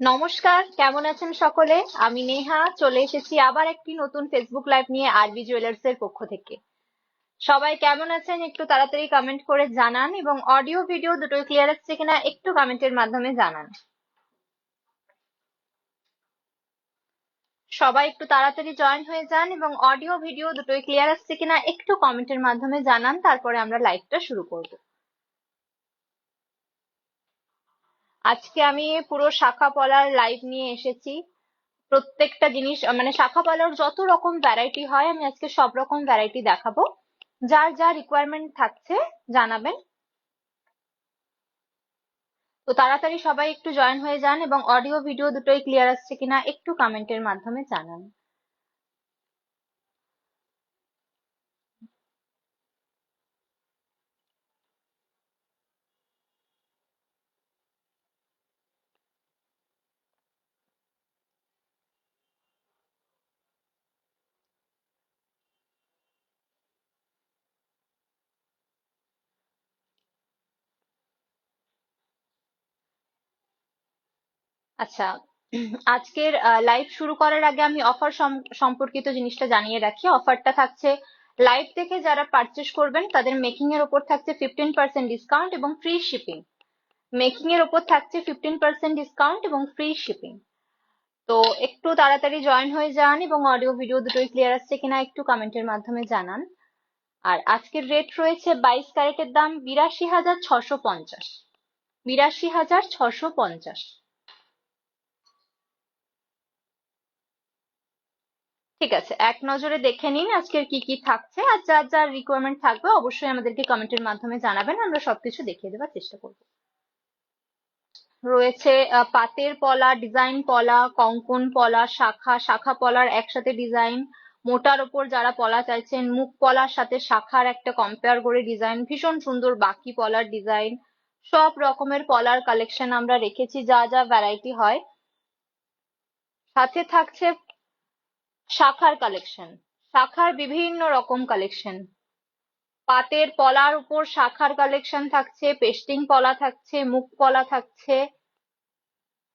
নমস্কার, কেমন আছেন সকলে? আমি নেহা, চলে এসেছি আবার একটি নতুন ফেসবুক লাইভ নিয়ে আরবি জুয়েলার্স এর পক্ষ থেকে। সবাই কেমন আছেন? একটু তাড়াতাড়ি কমেন্ট করে জানান এবং অডিও ভিডিও দুটোই ক্লিয়ার আসছে কিনা একটু কমেন্টের মাধ্যমে জানান। সবাই একটু তাড়াতাড়ি জয়েন হয়ে যান এবং অডিও ভিডিও দুটোই ক্লিয়ার আসছে কিনা একটু কমেন্টের মাধ্যমে জানান, তারপরে আমরা লাইভটা শুরু করব। আজকে আমি পুরো শাখা পলার লাইভ নিয়ে এসেছি। প্রত্যেকটা জিনিস মানে শাখা পলার যত রকম ভ্যারাইটি হয়, আমি আজকে সব রকম ভ্যারাইটি দেখাবো। যার যা রিকোয়ারমেন্ট থাকছে, জানাবেন। তো তাড়াতাড়ি সবাই একটু জয়েন হয়ে যান এবং অডিও ভিডিও দুটোই ক্লিয়ার আসছে কিনা একটু কমেন্টের মাধ্যমে জানান। আচ্ছা আজকের লাইভ শুরু করার আগে আমি অফার সম্পর্কিত জিনিসটা জানিয়ে রাখি। অফারটা থাকছে লাইভ থেকে যারা পারচেস করবেন, তাদের মেকিং এর উপর থাকছে ফিফটিন পার্সেন্ট ডিসকাউন্ট এবং ফ্রি শিপিং মেকিং এর উপর থাকছে ফিফটিন পার্সেন্ট ডিসকাউন্ট এবং ফ্রি শিপিং তো একটু তাড়াতাড়ি জয়েন হয়ে যান এবং অডিও ভিডিও দুটোই ক্লিয়ার আসছে কিনা একটু কমেন্টের মাধ্যমে জানান। আর আজকের রেট রয়েছে বাইশ ক্যারেটের দাম বিরাশি হাজার ছশো পঞ্চাশ। বিরাশি হাজার ছশো পঞ্চাশ। ঠিক আছে, এক নজরে দেখে নিন আজকের কি কি থাকছে, আর যার যার রিকোয়ারমেন্ট থাকবে অবশ্যই আমাদেরকে কমেন্টের মাধ্যমে জানাবেন, আমরা সবকিছু দেখিয়ে দেওয়ার চেষ্টা করব। রয়েছে পাতের পলা ডিজাইন পলা, কঙ্কন পলা, শাখা শাখা পলার একসাথে ডিজাইন মোটার ওপর যারা পলা চাইছেন, মুখ পলার সাথে শাখার একটা কম্পেয়ার করে ডিজাইন ভীষণ সুন্দর বাকি পলার ডিজাইন সব রকমের পলার কালেকশন আমরা রেখেছি, যা যা ভ্যারাইটি হয়। সাথে থাকছে শাখার কালেকশন শাখার বিভিন্ন রকম কালেকশন পাতের পলার উপর শাখার কালেকশন থাকছে পেস্টিং পলা থাকছে, মুখ পলা থাকছে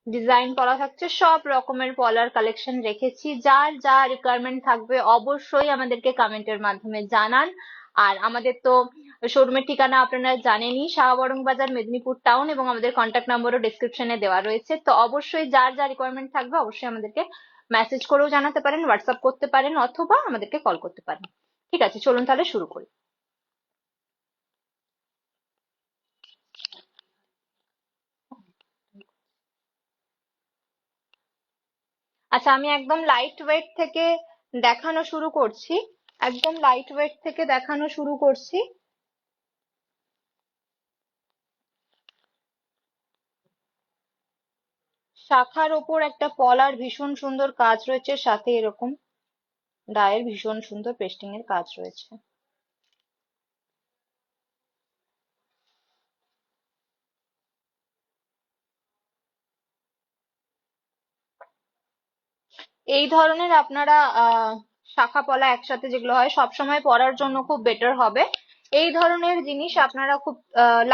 ডিজাইন পলা থাকছে, সব রকমের পলার কালেকশন রেখেছি। যার যা রিকোয়ারমেন্ট থাকবে অবশ্যই আমাদেরকে কমেন্টের মাধ্যমে জানান। আর আমাদের তো শোরুমের ঠিকানা আপনারা জানেনই শাহবরং বাজার, মেদিনীপুর টাউন এবং আমাদের কন্ট্যাক্ট নাম্বারও ডিসক্রিপশনে দেওয়া রয়েছে। তো অবশ্যই যার যা রিকোয়ারমেন্ট থাকবে অবশ্যই আমাদেরকে মেসেজ করেও জানাতে পারেন হোয়াটসঅ্যাপ করতে পারেন, অথবা আমাদেরকে কল করতে পারেন। ঠিক আছে, চলুন তাহলে শুরু করি। আচ্ছা আমি একদম লাইট ওয়েট থেকে দেখানো শুরু করছি। একদম লাইট ওয়েট থেকে দেখানো শুরু করছি। শাখার ওপর একটা পলার ভীষণ সুন্দর কাজ রয়েছে, সাথে এরকম ডায়ের ভীষণ সুন্দর পেস্টিং এর কাজ রয়েছে। এই ধরনের আপনারা শাখা পলা একসাথে যেগুলো হয়, সবসময় পরার জন্য খুব বেটার হবে। এই ধরনের জিনিস আপনারা খুব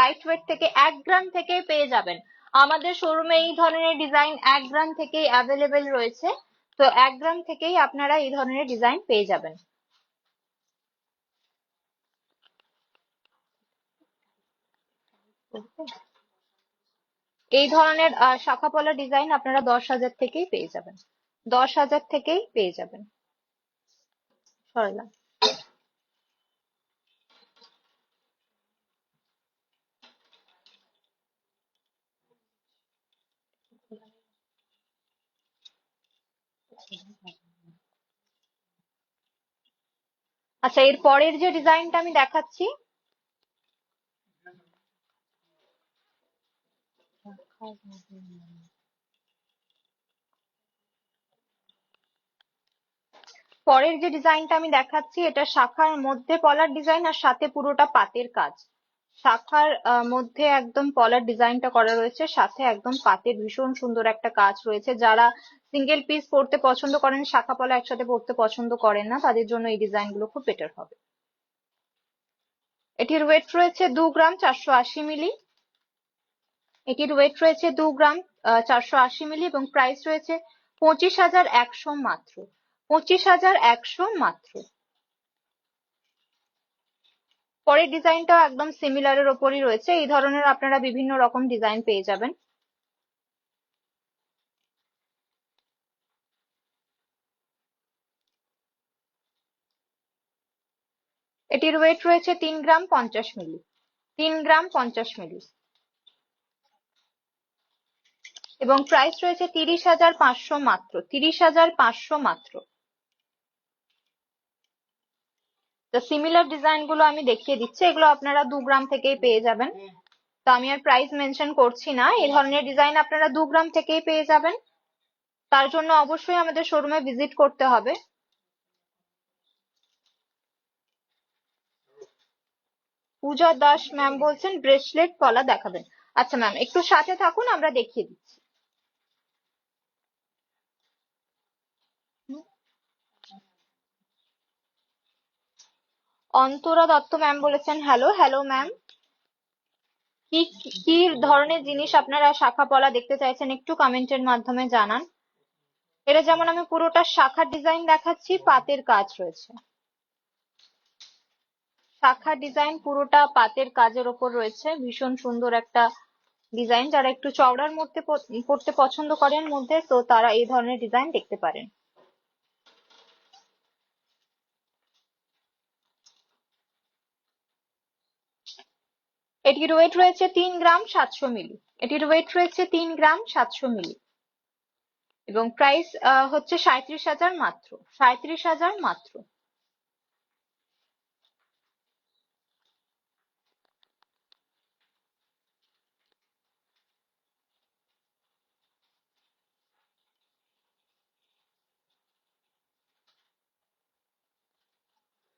লাইট ওয়েট থেকে এক গ্রাম থেকে পেয়ে যাবেন। আমাদের শোরুমে এই ধরনের ডিজাইন এক গ্রাম থেকেই অ্যাভেলেবেল রয়েছে। তো এক গ্রাম থেকেই আপনারা এই ধরনের ডিজাইন পেয়ে যাবেন। এই ধরনের শাখা পলা ডিজাইন আপনারা দশ হাজার থেকেই পেয়ে যাবেন। দশ হাজার থেকেই পেয়ে যাবেন। সরলাম আচ্ছা এর পরের যে ডিজাইনটা আমি দেখাচ্ছি। পরের যে ডিজাইনটা আমি দেখাচ্ছি, এটা শাখার মধ্যে পলার ডিজাইন আর সাথে পুরোটা পাতের কাজ। শাখার মধ্যে একদম পলার ডিজাইনটা করা রয়েছে, সাথে একদম পাতের ভীষণ সুন্দর একটা কাজ রয়েছে। যারা সিঙ্গেল পিস পড়তে পছন্দ করেন, শাখা পলা একসাথে পড়তে পছন্দ করেন না, তাদের জন্য এই ডিজাইনগুলো খুব বেটার হবে। এটির ওয়েট রয়েছে দু গ্রাম চারশো আশি মিলি। এটির ওয়েট রয়েছে দু গ্রাম চারশো আশি মিলি এবং প্রাইস রয়েছে পঁচিশ হাজার একশো মাত্র। পঁচিশ হাজার একশো মাত্র। পরের ডিজাইনটাও একদম সিমিলারের ওপরই রয়েছে। এই ধরনের আপনারা বিভিন্ন রকম ডিজাইন পেয়ে যাবেন। এটির ওয়েট রয়েছে তিন গ্রাম পঞ্চাশ মিলি। তিন গ্রাম পঞ্চাশ মিলি। এবং প্রাইস রয়েছে তিরিশ হাজার পাঁচশো মাত্র। তিরিশ হাজার পাঁচশো মাত্র। তো সিমিলার ডিজাইনগুলো আমি দেখিয়ে দিচ্ছি, এগুলো আপনারা দু গ্রাম থেকেই পেয়ে যাবেন। তো আমি আর প্রাইস মেনশন করছি না, এই ধরনের ডিজাইন আপনারা দু গ্রাম থেকেই পেয়ে যাবেন। তার জন্য অবশ্যই আমাদের শোরুমে ভিজিট করতে হবে। পূজা দাস ম্যাম বলছেন ব্রেসলেট পলা দেখাবেন। আচ্ছা ম্যাম একটু সাথে থাকুন, আমরা দেখিয়ে দিচ্ছি। অন্তরা দত্ত ম্যাম বলেছেন হ্যালো হ্যালো ম্যাম কি কি ধরনের জিনিস আপনারা শাখা পলা দেখতে চাইছেন একটু কমেন্টের মাধ্যমে জানান। এটা যেমন আমি পুরোটা শাখার ডিজাইন দেখাচ্ছি, পাতের কাজ রয়েছে। শাখা ডিজাইন পুরোটা পাতের কাজের ওপর রয়েছে। ভীষণ সুন্দর একটা ডিজাইন যারা একটু চওড়ার মধ্যে পড়তে পছন্দ করেন মধ্যে, তো তারা এই ধরনের ডিজাইন দেখতে পারেন। এটির ওয়েট রয়েছে তিন গ্রাম সাতশো মিলি। এটির ওয়েট রয়েছে তিন গ্রাম সাতশো মিলি। এবং প্রাইস হচ্ছে সাঁত্রিশ হাজার মাত্র। সাঁত্রিশ হাজার মাত্র।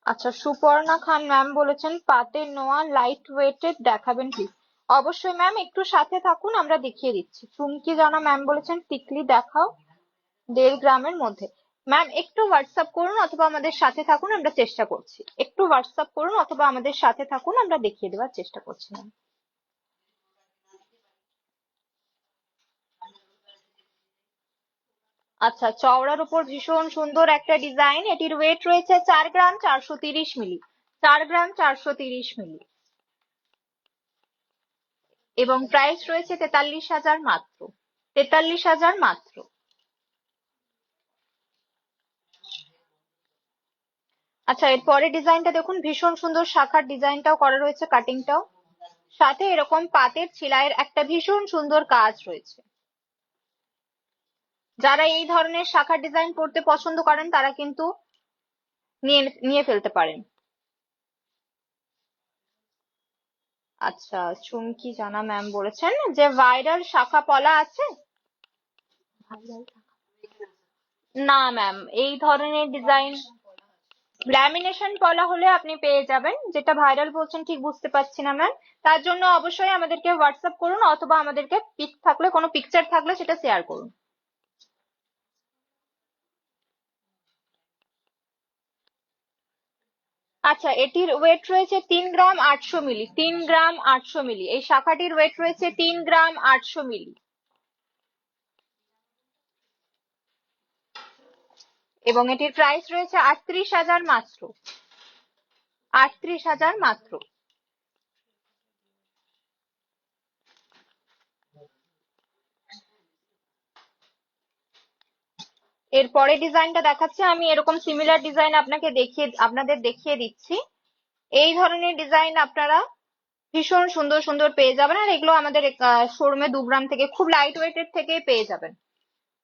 আচ্ছা সুপর্ণা খান ম্যাম বলেছেন, পাতে নোয়া লাইট ওয়েটেড দেখাবেন প্লিজ অবশ্যই ম্যাম একটু সাথে থাকুন, আমরা দেখিয়ে দিচ্ছি। চুমকি জানা ম্যাম বলেছেন টিকলি দেখাও দেড় গ্রামের মধ্যে। ম্যাম একটু হোয়াটসঅ্যাপ করুন অথবা আমাদের সাথে থাকুন, আমরা চেষ্টা করছি। একটু হোয়াটসঅ্যাপ করুন অথবা আমাদের সাথে থাকুন, আমরা দেখিয়ে দেওয়ার চেষ্টা করছি ম্যাম আচ্ছা চওড়ার উপর ভীষণ সুন্দর একটা ডিজাইন। এটির ওয়েট রয়েছে চার গ্রাম চারশো তিরিশ মিলি। চার গ্রাম চারশো তিরিশ মিলি। এবং প্রাইস রয়েছে তেতাল্লিশ হাজার মাত্র। তেতাল্লিশ হাজার মাত্র। আচ্ছা এর পরের ডিজাইনটা দেখুন, ভীষণ সুন্দর শাখার ডিজাইনটাও করা রয়েছে কাটিংটাও সাথে এরকম পাতের ছিলাইয়ের একটা ভীষণ সুন্দর কাজ রয়েছে। যারা এই ধরনের শাখার ডিজাইন পড়তে পছন্দ করেন, তারা কিন্তু নিয়ে নিয়ে ফেলতে পারেন। আচ্ছা চুমকি জানা ম্যাম বলেছেন যে ভাইরাল শাখা পলা আছে? না ম্যাম এই ধরনের ডিজাইন ল্যামিনেশন পলা হলে আপনি পেয়ে যাবেন। যেটা ভাইরাল বলছেন, ঠিক বুঝতে পারছি না ম্যাম তার জন্য অবশ্যই আমাদেরকে হোয়াটসঅ্যাপ করুন অথবা আমাদেরকে পিক থাকলে, কোনো পিকচার থাকলে সেটা শেয়ার করুন। আচ্ছা এটির ওয়েট রয়েছে তিন গ্রাম আটশো মিলি, তিন গ্রাম আটশো মিলি। এই শাখাটির ওয়েট রয়েছে তিন গ্রাম আটশো মিলি। এবং এটির প্রাইস রয়েছে আটত্রিশ হাজার মাত্র। আটত্রিশ হাজার মাত্র। এর পরে ডিজাইনটা দেখাচ্ছি, আমি এরকম সিমিলার ডিজাইন আপনাকে দেখিয়ে, আপনাদের দেখিয়ে দিচ্ছি। এই ধরনের ডিজাইন আপনারা ভীষণ সুন্দর সুন্দর পেয়ে যাবেন আর এগুলো আমাদের শোরুমে দু গ্রাম থেকে খুব লাইট ওয়েটের থেকে পেয়ে যাবেন।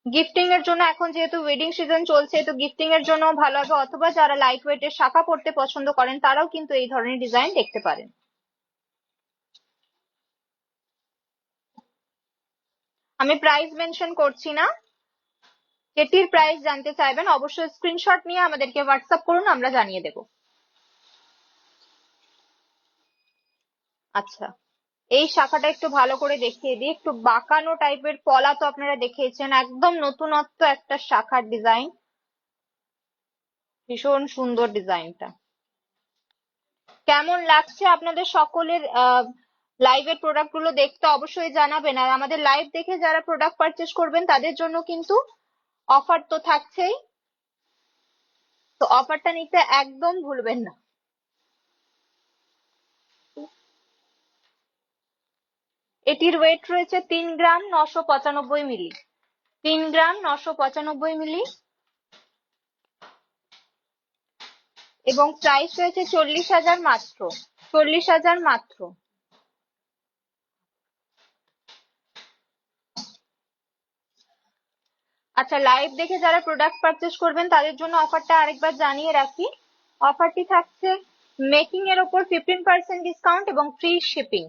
গিফটিং এর জন্য এখন যেহেতু ওয়েডিং সিজন চলছে, তো গিফটিং এর জন্য ভালো হবে, অথবা যারা লাইট ওয়েটের শাখা পড়তে পছন্দ করেন, তারাও কিন্তু এই ধরনের ডিজাইন দেখতে পারেন। আমি প্রাইস মেনশন করছি না। যেটির প্রাইস জানতে চাইবেন, অবশ্যই স্ক্রিনশট নিয়ে আমাদেরকে হোয়াটসঅ্যাপ করুন, আমরা জানিয়ে দেব। আচ্ছা এই শাখাটা একটু ভালো করে দেখিয়ে দিই। একটু বাঁকানো টাইপের পলা তো আপনারা দেখিয়েছেন, একদম নতুনত্ব একটা শাখার ডিজাইন ভীষণ সুন্দর ডিজাইনটা কেমন লাগছে আপনাদের সকলের লাইভের প্রোডাক্টগুলো দেখতে অবশ্যই জানাবেন। আর আমাদের লাইভ দেখে যারা প্রোডাক্ট পারচেস করবেন, তাদের জন্য কিন্তু অফার তো থাকছেই। তো অফারটা নিতে একদম ভুলবেন না। এটির ওয়েট রয়েছে তিন গ্রাম নশো পঁচানব্বই মিলি। তিন গ্রাম নশো পঁচানব্বই মিলি। এবং প্রাইস রয়েছে চল্লিশ হাজার মাত্র। চল্লিশ হাজার মাত্র। আচ্ছা লাইভ দেখে যারা প্রোডাক্ট পারচেস করবেন, তাদের জন্য অফারটা আরেকবার জানিয়ে রাখি। অফারটি থাকছে মেকিং এর ওপর ফিফটিন পার্সেন্ট ডিসকাউন্ট এবং ফ্রি শিপিং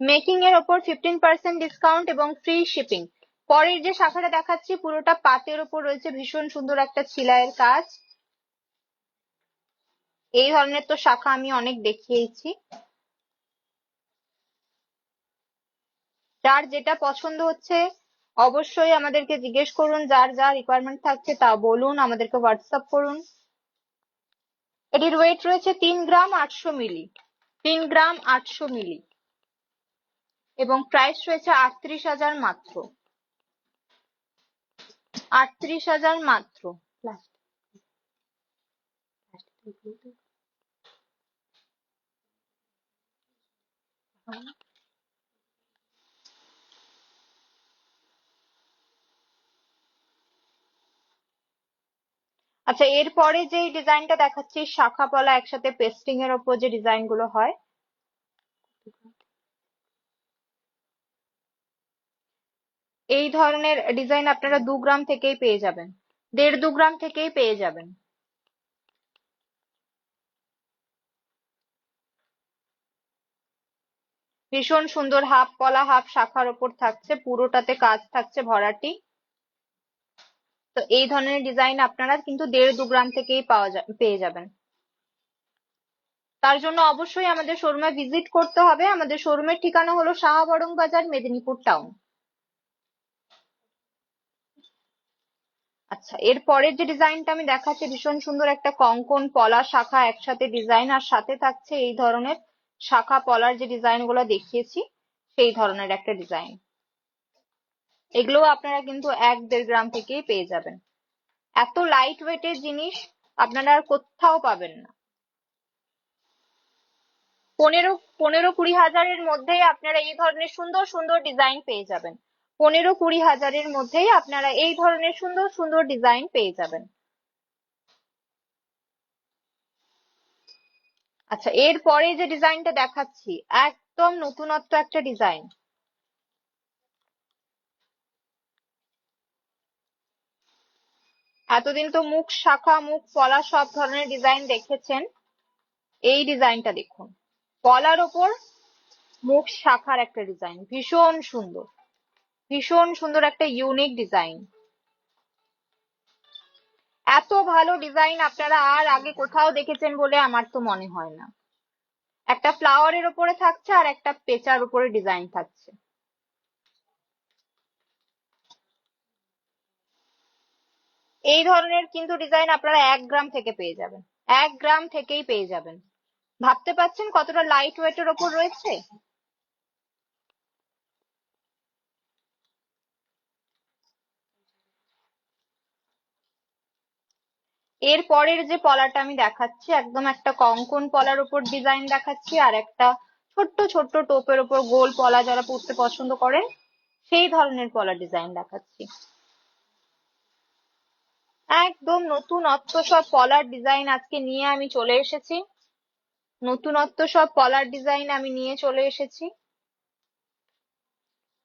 মেকিং এর ওপর ফিফটিন পার্সেন্ট ডিসকাউন্ট এবং ফ্রি শিপিং পরের যে শাখাটা দেখাচ্ছি, পুরোটা পাতের ওপর রয়েছে, ভীষণ সুন্দর একটা ছিলাইয়ের কাজ। এই ধরনের তো শাখা আমি অনেক দেখিয়েছি। যার যেটা পছন্দ হচ্ছে অবশ্যই আমাদেরকে জিজ্ঞেস করুন, যার যা রিকোয়ারমেন্ট থাকছে তা বলুন, আমাদেরকে হোয়াটসঅ্যাপ করুন। এটির ওয়েট রয়েছে তিন গ্রাম আটশো মিলি, তিন গ্রাম আটশো মিলি, এবং প্রাইস রয়েছে আটত্রিশ হাজার মাত্র। আটত্রিশ হাজার মাত্র। আচ্ছা এরপরে যে ডিজাইনটা দেখাচ্ছি, শাখা পলা একসাথে পেস্টিং এর ওপর যে ডিজাইনগুলো হয়। এই ধরনের ডিজাইন আপনারা দু গ্রাম থেকেই পেয়ে যাবেন। দেড় দু গ্রাম থেকেই পেয়ে যাবেন। ভীষণ সুন্দর হাফ, পলা হাফ শাখার ওপর থাকছে, পুরোটাতে কাজ থাকছে ভরাটি। তো এই ধরনের ডিজাইন আপনারা কিন্তু দেড় দু গ্রাম থেকেই পাওয়া পেয়ে যাবেন। তার জন্য অবশ্যই আমাদের শোরুমে ভিজিট করতে হবে। আমাদের শোরুমের ঠিকানা হলো শাহাবরং বাজার, মেদিনীপুর টাউন আচ্ছা এর পরের যে ডিজাইনটা আমি দেখাচ্ছি, ভীষণ সুন্দর একটা কঙ্কন পলা শাখা একসাথে ডিজাইন আর সাথে থাকছে এই ধরনের শাখা পলার যে ডিজাইনগুলো দেখিয়েছি, সেই ধরনের একটা ডিজাইন এগুলো আপনারা কিন্তু এক দেড় গ্রাম থেকেই পেয়ে যাবেন। এত লাইট ওয়েটের জিনিস আপনারা আর কোথাও পাবেন না। পনেরো পনেরো কুড়ি হাজারের মধ্যেই আপনারা এই ধরনের সুন্দর সুন্দর ডিজাইন পেয়ে যাবেন। পনেরো কুড়ি হাজারের মধ্যেই আপনারা এই ধরনের সুন্দর সুন্দর ডিজাইন পেয়ে যাবেন। আচ্ছা এরপরে যে ডিজাইনটা দেখাচ্ছি, একদম নতুনত্ব একটা ডিজাইন এতদিন তো মুখ শাখা, মুখ পলা সব ধরনের ডিজাইন দেখেছেন। এই ডিজাইনটা দেখুন। পলার ওপর মুখ শাখার একটা ডিজাইন ভীষণ সুন্দর। ভীষণ সুন্দর একটা ইউনিক ডিজাইন এত ভালো ডিজাইন আপনারা আর আগে কোথাও দেখেছেন বলে আমার তো মনে হয় না। একটা ফ্লাওয়ারের ওপরে থাকছে আর একটা পেচার উপরে ডিজাইন থাকছে। এই ধরনের কিন্তু ডিজাইন আপনারা এক গ্রাম থেকে পেয়ে যাবেন। এক গ্রাম থেকেই পেয়ে যাবেন। ভাবতে পারছেন কতটা লাইট ওয়েটের ওপর রয়েছে? এর পরের যে পলাটা আমি দেখাচ্ছি, একদম একটা কঙ্কন পলার উপর ডিজাইন দেখাচ্ছি, আর একটা ছোট্ট ছোট্ট টোপের উপর গোল পলা যারা পরতে পছন্দ করেন, সেই ধরনের পলা ডিজাইন দেখাচ্ছি। একদম নতুনত্ব সব পলার ডিজাইন আজকে নিয়ে আমি চলে এসেছি। নতুনত্ব সব পলার ডিজাইন আমি নিয়ে চলে এসেছি।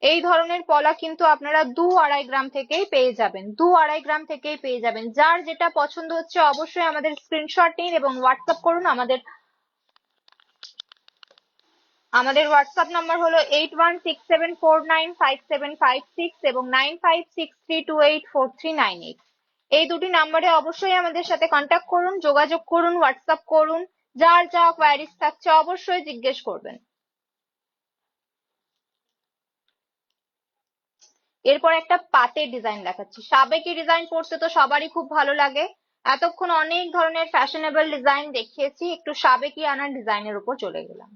এই ধরনের পলা কিন্তু আপনারা দু আড়াই গ্রাম থেকেই পেয়ে যাবেন। দু আড়াই গ্রাম থেকেই পেয়ে যাবেন। যার যেটা পছন্দ হচ্ছে অবশ্যই আমাদের স্ক্রিনশট নিন এবং হোয়াটসঅ্যাপ করুন। আমাদের আমাদের হোয়াটসঅ্যাপ নাম্বার হলো eight one six seven four nine five seven five six এবং nine five six three two eight four three nine eight এই দুটি নাম্বারে অবশ্যই আমাদের সাথে কন্ট্যাক্ট করুন, যোগাযোগ করুন হোয়াটসঅ্যাপ করুন, যার যা কোয়ারিজ থাকছে অবশ্যই জিজ্ঞেস করবেন। এরপর একটা পাতের ডিজাইন দেখাচ্ছি। সাবেকি ডিজাইন পড়তে তো সবারই খুব ভালো লাগে। এতক্ষণ অনেক ধরনের ফ্যাশনেবল ডিজাইন দেখিয়েছি, একটু সাবেকি আনার ডিজাইনের উপর চলে গেলাম।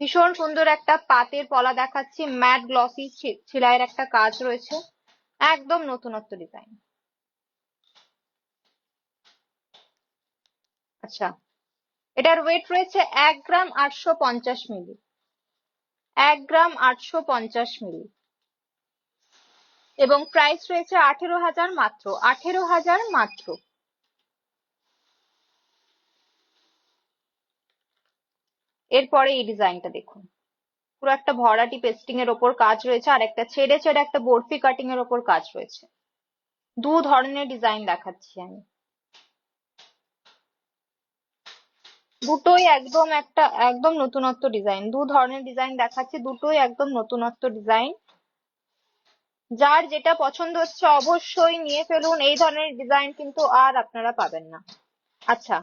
ভীষণ সুন্দর একটা পাতের পলা দেখাচ্ছি ম্যাট গ্লসি সেলাইয়ের একটা কাজ রয়েছে। একদম নতুনত্ব ডিজাইন আচ্ছা। এটার ওয়েট রয়েছে এক গ্রাম আটশো পঞ্চাশ মিলি। এক গ্রাম আটশো পঞ্চাশ মিলি। এবং প্রাইস রয়েছে আঠেরো হাজার মাত্র, আঠেরো হাজার মাত্র। এরপরে এই ডিজাইনটা দেখুন। পুরো একটা ভরাটি পেস্টিং এর ওপর কাজ রয়েছে, আর একটা ছেড়ে ছেড়ে একটা বরফি কাটিং এর ওপর কাজ রয়েছে। দু ধরনের ডিজাইন দেখাচ্ছি আমি। দুটোই একদম একটা, একদম নতুনত্ব ডিজাইন দু ধরনের ডিজাইন দেখাচ্ছি, দুটোই একদম নতুনত্ব ডিজাইন যার যেটা পছন্দ হচ্ছে অবশ্যই নিয়ে ফেলুন। এই ধরনের ডিজাইন কিন্তু আর আপনারা পাবেন না। আচ্ছা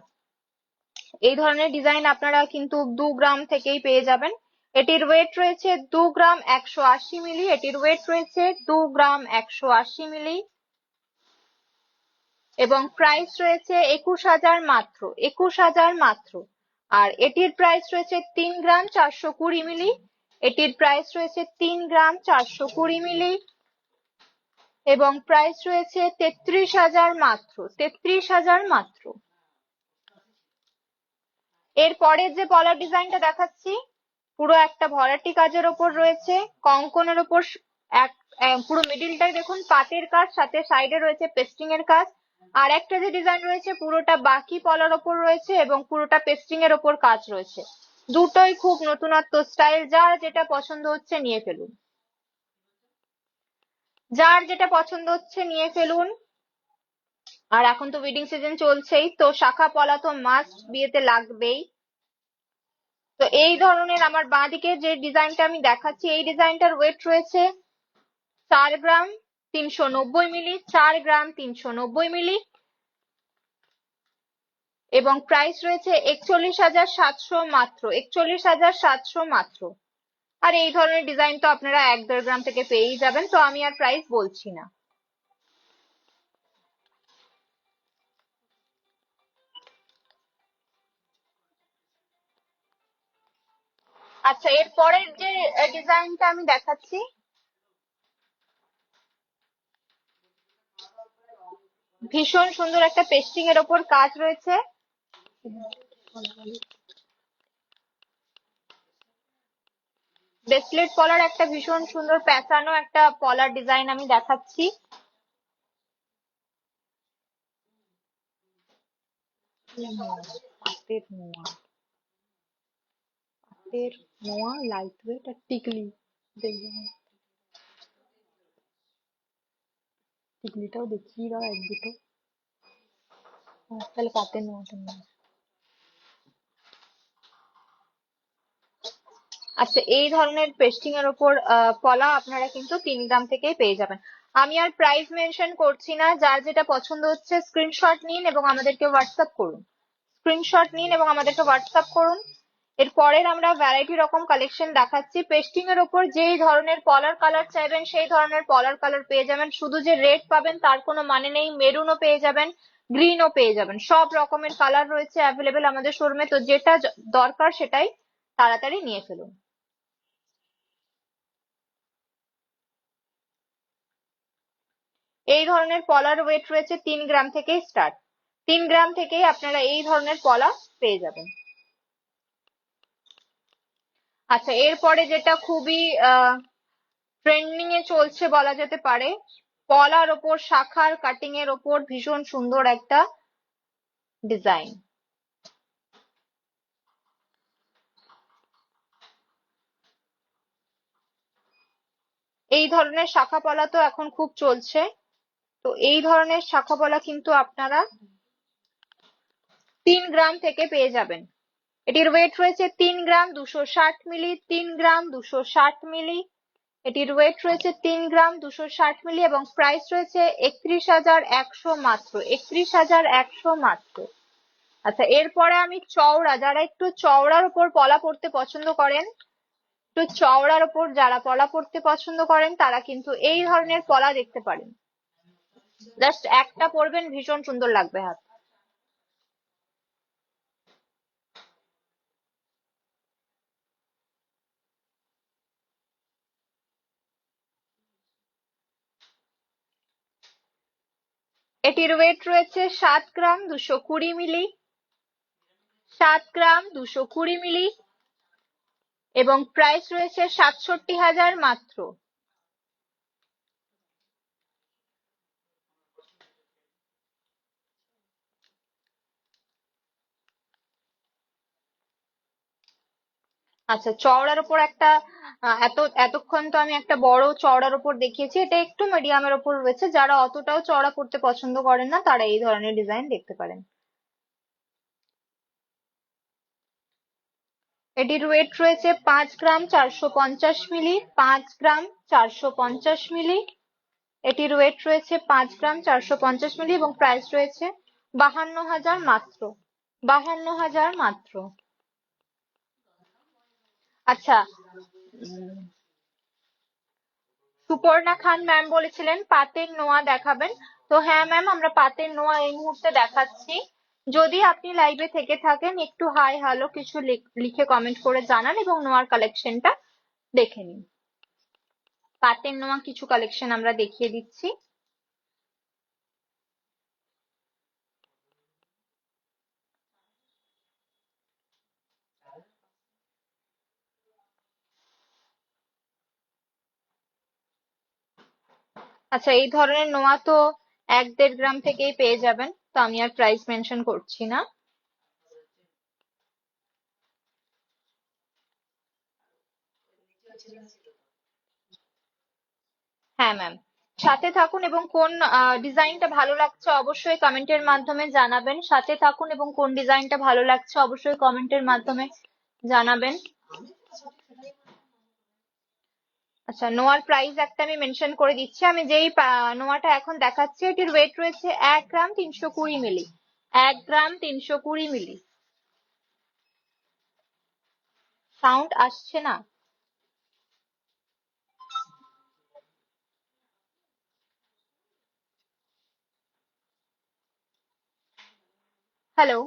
এই ধরনের ডিজাইন আপনারা কিন্তু দু গ্রাম থেকেই পেয়ে যাবেন। এটির ওয়েট রয়েছে দু গ্রাম একশো আশি মিলি এটির ওয়েট রয়েছে দু গ্রাম একশো আশি মিলি এবং প্রাইস রয়েছে একুশ হাজার মাত্র, একুশ হাজার মাত্র। আর এটির প্রাইস রয়েছে তিন গ্রাম চারশো কুড়ি মিলি, এটির প্রাইস রয়েছে তিন গ্রাম চারশো কুড়ি মিলি এবং প্রাইস রয়েছে তেত্রিশ হাজার মাত্র, তেত্রিশ হাজার মাত্র। এর পরের যে পলার ডিজাইনটা দেখাচ্ছি, পুরো একটা ভরাটি কাজের ওপর রয়েছে, কঙ্কনের ওপর এক পুরো মিডিলটাই দেখুন, পাটের কাজ, সাথে সাইডে রয়েছে পেস্টিং এর কাজ। আর একটা যে ডিজাইন রয়েছে, পুরোটা বাকি পলার ওপর রয়েছে এবং পুরোটা পেস্টিং এর ওপর কাজ রয়েছে। দুটোই খুব নতুনত্ব স্টাইল যার যেটা পছন্দ হচ্ছে নিয়ে ফেলুন। যার যেটা পছন্দ হচ্ছে নিয়ে ফেলুন। আর এখন তো ওয়েডিং সিজন চলছেই, তো শাখা পলা তো মাস্ট বিয়েতে লাগবেই। তো এই ধরনের আমার বাঁদিকে যে ডিজাইনটা আমি দেখাচ্ছি, এই ডিজাইনটার ওয়েট রয়েছে চার গ্রাম। তিনশো নব্বই মিলি, চার গ্রাম তিনশো নব্বই মিলি। এবং প্রাইস রয়েছে একচল্লিশ হাজার সাতশো মাত্র, একচল্লিশ হাজার সাতশো মাত্র। আর এই ধরনের ডিজাইন তো আপনারা এক দেড় গ্রাম থেকে পেয়েই যাবেন, তো আমি আর প্রাইস বলছি না। আচ্ছা এর পরের যে ডিজাইনটা আমি দেখাচ্ছি ভীষণ সুন্দর একটা পেস্টিং এর ওপর কাজ রয়েছে। ব্রেসলেট পলার একটা ভীষণ সুন্দর প্যাঁচানো একটা পলার ডিজাইন আমি দেখাচ্ছি। লাইট ওয়েট আর টিকলি। দেখবেন। টিকলিটাও দেখিয়ে দাও এক দুটো তাহলে পাতের নোয়াটা নিয়ে আচ্ছা এই ধরনের পেস্টিং এর উপর পলা আপনারা কিন্তু তিন গ্রাম থেকেই পেয়ে যাবেন। আমি আর প্রাইস মেনশন করছি না, যার যেটা পছন্দ হচ্ছে স্ক্রিনশট নিন এবং আমাদেরকে হোয়াটসঅ্যাপ করুন। স্ক্রিনশট নিন এবং আমাদেরকে হোয়াটসঅ্যাপ করুন। এর পরের আমরা ভ্যারাইটি রকম কালেকশন দেখাচ্ছি। পেস্টিং এর উপর যেই ধরনের পলার কালার চাইবেন, সেই ধরনের পলার কালার পেয়ে যাবেন। শুধু যে রেড পাবেন, তার কোনো মানে নেই। মেরুনও পেয়ে যাবেন গ্রিনও পেয়ে যাবেন। সব রকমের কালার রয়েছে অ্যাভেলেবেল আমাদের শোরুমে তো যেটা দরকার সেটাই তাড়াতাড়ি নিয়ে ফেলুন। এই ধরনের পলার ওয়েট রয়েছে তিন গ্রাম থেকেই স্টার্ট তিন গ্রাম থেকেই আপনারা এই ধরনের পলা পেয়ে যাবেন। আচ্ছা এরপরে যেটা খুবই ট্রেন্ডিং এ চলছে বলা যেতে পারে পলার ওপর, শাখার কাটিং এর ওপর ভীষণ সুন্দর একটা ডিজাইন এই ধরনের শাখা পলা তো এখন খুব চলছে, তো এই ধরনের শাখা পলা কিন্তু আপনারা তিন গ্রাম থেকে পেয়ে যাবেন। এটির ওয়েট রয়েছে তিন গ্রাম দুশো ষাট মিলি, তিন গ্রাম দুশো ষাট মিলি। এটির ওয়েট রয়েছে তিন গ্রাম দুশো ষাট মিলি এবং প্রাইস রয়েছে একত্রিশ হাজার একশো মাত্র, একত্রিশ হাজার একশো মাত্র। আচ্ছা এরপরে আমি চওড়া, যারা একটু চওড়ার উপর পলা পড়তে পছন্দ করেন, একটু চওড়ার উপর যারা পলা পড়তে পছন্দ করেন, তারা কিন্তু এই ধরনের পলা দেখতে পারেন। জাস্ট একটা পরবেন, ভীষণ সুন্দর লাগবে হাত। এটির ওয়েট রয়েছে সাত গ্রাম দুশো কুড়ি মিলি, সাত গ্রাম দুশো কুড়ি মিলি, এবং প্রাইস রয়েছে সাতষট্টি হাজার মাত্র। আচ্ছা চওড়ার উপর একটা এত, এতক্ষণ তো আমি একটা বড় চওড়ার উপর দেখিয়েছি, এটা একটু মিডিয়ামের উপর রয়েছে, যারা অতটাও চওড়া করতে পছন্দ করেন না, তারা এই ধরনের ডিজাইন দেখতে পারেন। এটির ওয়েট রয়েছে পাঁচ গ্রাম চারশো পঞ্চাশ মিলি, পাঁচ গ্রাম চারশো পঞ্চাশ মিলি। এটির ওয়েট রয়েছে পাঁচ গ্রাম চারশো পঞ্চাশ মিলি এবং প্রাইস রয়েছে বাহান্ন হাজার মাত্র, বাহান্ন হাজার মাত্র। আচ্ছা। সুপর্ণা খান ম্যাম বলেছিলেন, পাতের নোয়া দেখাবেন। তো হ্যাঁ ম্যাম, আমরা পাতের নোয়া এই মুহূর্তে দেখাচ্ছি। যদি আপনি লাইভে থেকে থাকেন, একটু হাই হ্যালো কিছু লিখে কমেন্ট করে জানান এবং নোয়ার কালেকশনটা দেখে নিন। পাতের নোয়া কিছু কালেকশন আমরা দেখিয়ে দিচ্ছি। আচ্ছা এই ধরনের নোয়া তো এক দেড় গ্রাম থেকেই পেয়ে যাবেন, তো আমি আর প্রাইস মেনশন করছি না। হ্যাঁ ম্যাম সাথে থাকুন এবং কোন ডিজাইনটা ভালো লাগছে অবশ্যই কমেন্টের মাধ্যমে জানাবেন। সাথে থাকুন এবং কোন ডিজাইনটা ভালো লাগছে অবশ্যই কমেন্টের মাধ্যমে জানাবেন। আচ্ছা নোয়ার প্রাইস একটা আমি মেনশন করে দিচ্ছি। আমি যেই নোয়াটা এখন দেখাচ্ছি, এটির ওয়েট রয়েছে এক গ্রাম তিনশো কুড়ি মিলি এক গ্রাম তিনশো কুড়ি মিলি সাউন্ড আসছে না? হ্যালো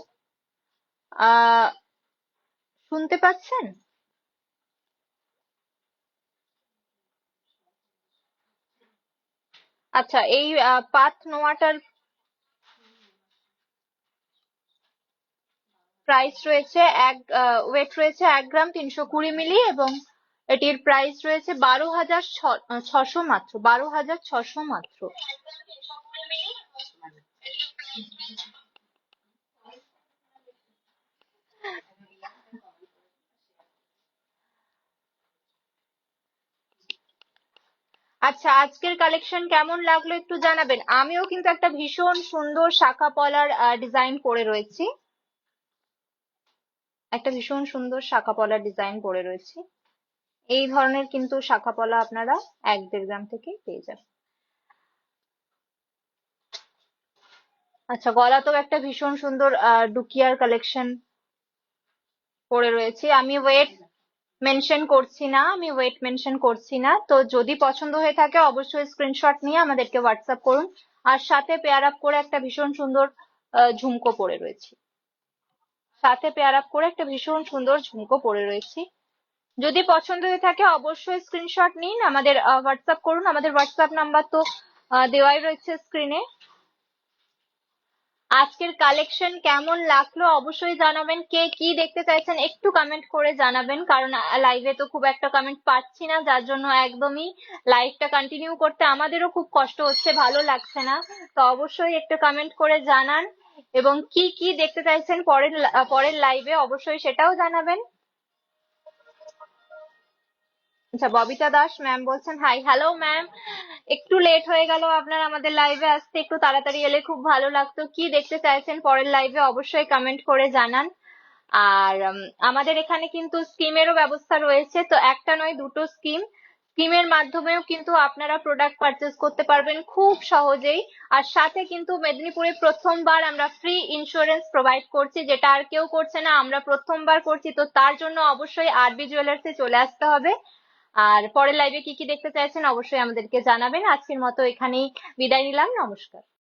শুনতে পাচ্ছেন? আচ্ছা এই পাত নোয়াটার প্রাইস রয়েছে এক ওয়েট রয়েছে এক গ্রাম তিনশো কুড়ি মিলি এবং এটির প্রাইস রয়েছে বারো হাজার ছশো মাত্র, বারো হাজার ছশো মাত্র। আচ্ছা আজকের কালেকশন কেমন লাগল একটু জানাবেন। আমিও কিন্তু একটা ভীষণ সুন্দর শাখা পলার ডিজাইন পরে রয়েছি। একটা ভীষণ সুন্দর শাখা পলার ডিজাইন পরে রয়েছি। এই ধরনের কিন্তু শাখা পলা আপনারা এক দেড় গ্রাম থেকে পেয়ে যাবেন। আচ্ছা গলাতেও একটা ভীষণ সুন্দর ডুকিয়ার কালেকশন পরে রয়েছে। আমি ওয়েট মেনশন করছি না, আমি ওয়েট মেনশন করছি না। তো যদি পছন্দ হয়ে থাকে, অবশ্যই স্ক্রিনশট নিয়ে আমাদেরকে হোয়াটসঅ্যাপ করুন। আর সাথে পেয়ার আপ করে একটা ভীষণ সুন্দর ঝুমকো পরে রয়েছে। সাথে পেয়ার আপ করে একটা ভীষণ সুন্দর ঝুমকো পরে রয়েছি। যদি পছন্দ হয়ে থাকে, অবশ্যই স্ক্রিনশট নিন। আমাদের হোয়াটসঅ্যাপ করুন। আমাদের হোয়াটসঅ্যাপ নাম্বার তো দেওয়াই রয়েছে স্ক্রিনে আজকের কালেকশন কেমন লাগল অবশ্যই জানাবেন। কে কি দেখতে চাইছেন একটু কমেন্ট করে জানাবেন, কারণ লাইভে তো খুব একটা কমেন্ট পাচ্ছি না, যার জন্য একদমই লাইভটা কন্টিনিউ করতে আমাদেরও খুব কষ্ট হচ্ছে, ভালো লাগছে না। তো অবশ্যই একটু কমেন্ট করে জানান, এবং কি কি দেখতে চাইছেন পরের পরের লাইভে অবশ্যই সেটাও জানাবেন। আচ্ছা ববিতা দাস ম্যাম বলছেন হাই হ্যালো ম্যাম একটু লেট হয়ে গেল, আপনার আমাদের লাইভে আসতে একটু তাড়াতাড়ি এলে খুব ভালো লাগতো। কি দেখতে চাইছেন পরের লাইভে অবশ্যই কমেন্ট করে জানান। আর আমাদের এখানে কিন্তু স্কিমেরও ব্যবস্থা রয়েছে। তো একটা নয়, দুটো স্কিম স্কিমের মাধ্যমেও কিন্তু আপনারা প্রোডাক্ট পারচেস করতে পারবেন খুব সহজেই। আর সাথে কিন্তু মেদিনীপুরে প্রথমবার আমরা ফ্রি ইন্স্যুরেন্স প্রোভাইড করছি, যেটা আর কেউ করছে না, আমরা প্রথমবার করছি। তো তার জন্য অবশ্যই আরবি জুয়েলার্সে চলে আসতে হবে। আর পরের লাইভে কি কি দেখতে চাইছেন অবশ্যই আমাদেরকে জানাবেন। আজকের মতো এখানেই বিদায় নিলাম। নমস্কার।